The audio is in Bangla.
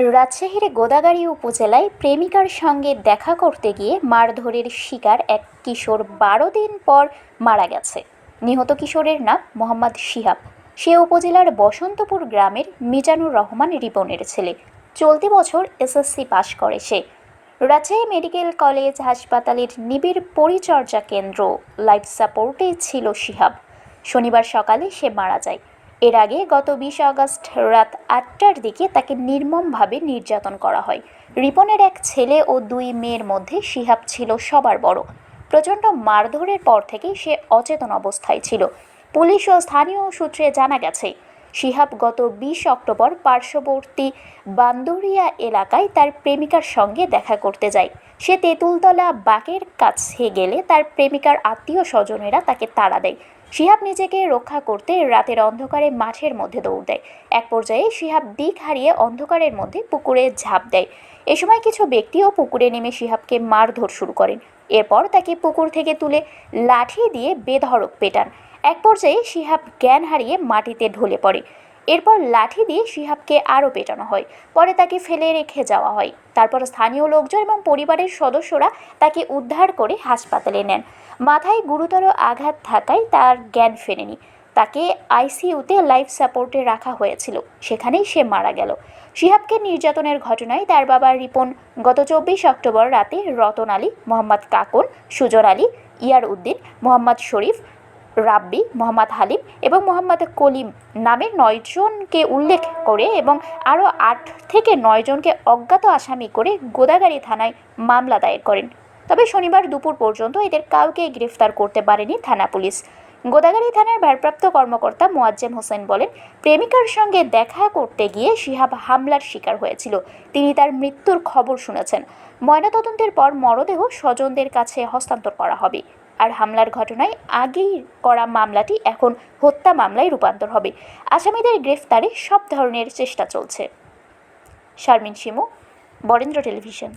রাজশাহীর গোদাগাড়ি উপজেলায় প্রেমিকার সঙ্গে দেখা করতে গিয়ে মারধরের শিকার এক কিশোর বারো দিন পর মারা গেছে। নিহত কিশোরের নাম মোহাম্মদ শিহাব। সে উপজেলার বসন্তপুর গ্রামের মিজানুর রহমান রিপনের ছেলে। চলতি বছর এসএসসি পাশ করে সে। রাজশাহী মেডিকেল কলেজ হাসপাতালের নিবিড় পরিচর্যা কেন্দ্র। লাইফ সাপোর্টে ছিল শিহাব। শনিবার সকালে সে মারা যায়। এর আগে গত বিশ আগস্ট রাত আটটার দিকে তাকে নির্মমভাবে নির্যাতন করা হয়। রিপনের এক ছেলে ও দুই মেয়ের মধ্যে শিহাব ছিল সবার বড়। প্রচণ্ড মারধরের পর থেকেই সে অচেতন অবস্থায় ছিল। পুলিশ ও স্থানীয় সূত্রে জানা গেছে শিহাব গত বিশ অক্টোবর পার্শ্ববর্তী বান্দুরিয়া এলাকায় তার প্রেমিকার সঙ্গে দেখা করতে যায়। সে তেঁতুলতলা বাকের কাছে গেলে তার প্রেমিকার আত্মীয় স্বজনেরা তাকে তাড়া দেয়। শিহাব নিজেকে রক্ষা করতে রাতের অন্ধকারে মাঠের মধ্যে দৌড় দেয়। এক পর্যায়ে শিহাব দিক হারিয়ে অন্ধকারের মধ্যে পুকুরে ঝাঁপ দেয়। এ সময় কিছু ব্যক্তিও পুকুরে নেমে শিহাবকে মারধর শুরু করেন। এরপর তাকে পুকুর থেকে তুলে লাঠি দিয়ে বেধড়ক পেটান। এক পর্যায়ে শিহাব জ্ঞান হারিয়ে মাটিতে ঢলে পড়ে। এরপর লাঠি দিয়ে শিহাবকে আরও পেটানো হয়। পরে তাকে ফেলে রেখে যাওয়া হয়। তারপর স্থানীয় লোকজন এবং পরিবারের সদস্যরা তাকে উদ্ধার করে হাসপাতালে নেন। মাথায় গুরুতর আঘাত থাকায় তার জ্ঞান ফেরেনি। তাকে আইসিইউতে লাইফ সাপোর্টে রাখা হয়েছিল। সেখানেই সে মারা গেল। শিহাবকে নির্যাতনের ঘটনায় তার বাবা রিপন, গত চব্বিশ অক্টোবর রাতে রতন আলী, মোহাম্মদ কাকন, সুজন আলী, ইয়ার উদ্দিন, মোহাম্মদ শরীফ রাব্বি, মোহাম্মদ হালিম এবং মোহাম্মদ কলিম নামের নয়জনকে উল্লেখ করে এবং আরও আট থেকে নয়জনকে অজ্ঞাত আসামি করে গোদাগাড়ি থানায় মামলা দায়ের করেন। তবে শনিবার দুপুর পর্যন্ত এদের কাউকে গ্রেফতার করতে পারেনি থানা পুলিশ। গোদাগাড়ি থানার ভারপ্রাপ্ত কর্মকর্তা মোয়াজ্জেম হোসেন বলেন, প্রেমিকার সঙ্গে দেখা করতে গিয়ে শিহাব হামলার শিকার হয়েছিল। তিনি তার মৃত্যুর খবর শুনেছেন। ময়নাতদন্তের পর মরদেহ স্বজনদের কাছে হস্তান্তর করা হবে। আর হামলার ঘটনায় আগেই করা মামলাটি এখন হত্যা মামলায় রূপান্তর হবে। আসামিদের গ্রেফতারে সব ধরনের চেষ্টা চলছে। শারমিন শিমু, বরেন্দ্র টেলিভিশন।